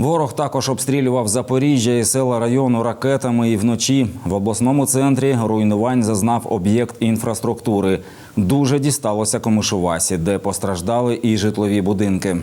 Ворог також обстрілював Запоріжжя і села району ракетами і вночі. В обласному центрі руйнувань зазнав об'єкт інфраструктури. Дуже дісталося Комишувасі, де постраждали і житлові будинки.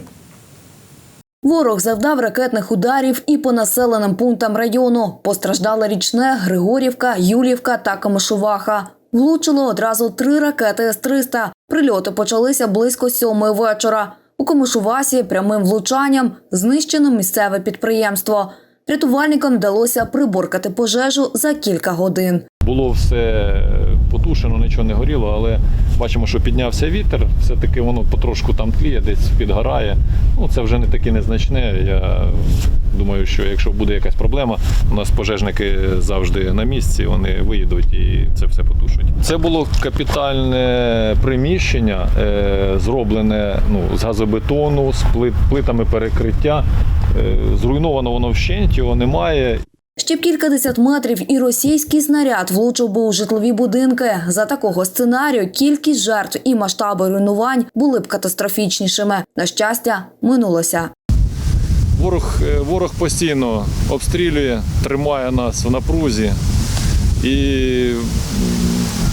Ворог завдав ракетних ударів і по населеним пунктам району. Постраждали річне, Григорівка, Юлівка та Камишуваха. Влучило одразу три ракети С-300. Прильоти почалися близько сьомої вечора. У Комишувасі прямим влучанням знищено місцеве підприємство. Рятувальникам вдалося приборкати пожежу за кілька годин. Було все потушено, нічого не горіло, але бачимо, що піднявся вітер, все-таки воно потрошку там тліє, десь підгорає. Ну, це вже не таке незначне. Я думаю, що якщо буде якась проблема, у нас пожежники завжди на місці, вони виїдуть і це все потушать. Це було капітальне приміщення, е, зроблене ну, з газобетону, з плитами перекриття. Е, Зруйновано воно вщент, його немає. Ще б кількадесят метрів і російський снаряд влучив би у житлові будинки. За такого сценарію кількість жертв і масштаби руйнувань були б катастрофічнішими. На щастя, минулося. Ворог, е, ворог постійно обстрілює, тримає нас в напрузі. І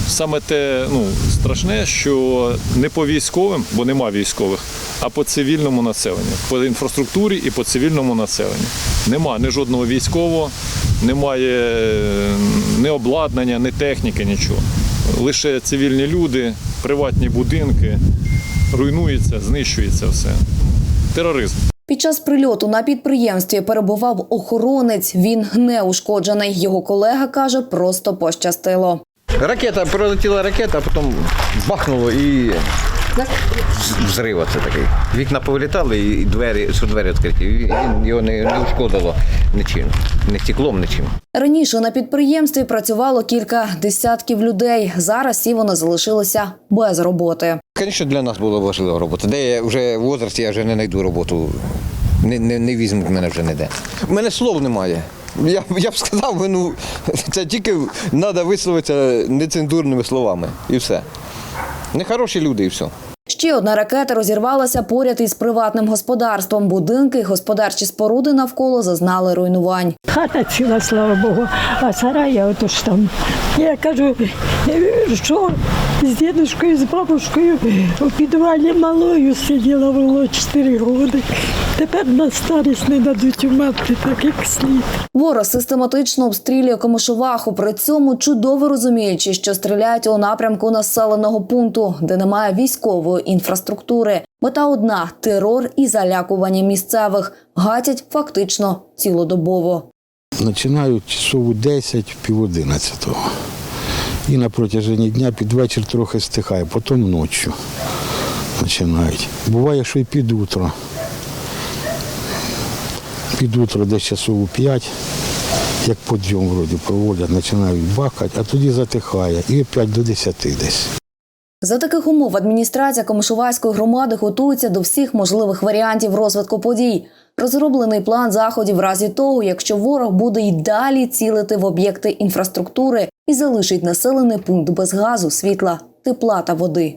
саме те ну, страшне, що не по військовим, бо нема військових, а по цивільному населенню, по інфраструктурі і по цивільному населенню. Нема ні жодного військового, немає ні обладнання, ні техніки, нічого. Лише цивільні люди, приватні будинки, руйнується, знищується все. Тероризм. Під час прильоту на підприємстві перебував охоронець. Він не ушкоджений. Його колега каже, просто пощастило. Ракета, пролетіла ракета, а потім бахнуло і взрив це такий. Вікна повилітали і двері, що двері відкриті. Він його не, не ушкодило нічим, не стеклом, нічим. Раніше на підприємстві працювало кілька десятків людей. Зараз всі вони залишилися без роботи. Звісно, для нас була важлива робота. Де я вже в возрасті я вже не знайду роботу. Не, не, не візьмуть мене вже ніде. У мене слов немає. Я, я б сказав, ну, це тільки треба висловитися нецензурними словами. І все. Нехороші люди і все. Ще одна ракета розірвалася поряд із приватним господарством. Будинки господарчі споруди навколо зазнали руйнувань. Хата ціла, слава Богу, а сарая отож там. Я кажу, що з дідушкою, з бабушкою у підвалі малою сиділа було 4 роки. Тепер на старість не дадуть умерти так, як слід. Ворог систематично обстрілює Комишуваху, при цьому чудово розуміючи, що стріляють у напрямку населеного пункту, де немає військової інфраструктури. Мета одна терор і залякування місцевих гатять фактично цілодобово. Починають часов у 10, пів 11. І на протяженні дня під вечір трохи стихає, потім ночі починають. Буває, що і під утро. Під утро десь часов у 5, як подйом вроді проводять, починають бахати, а тоді затихає і опять до 10 десь. За таких умов адміністрація Комишувацької громади готується до всіх можливих варіантів розвитку подій. Розроблений план заходів в разі того, якщо ворог буде й далі цілити в об'єкти інфраструктури і залишить населений пункт без газу, світла, тепла та води.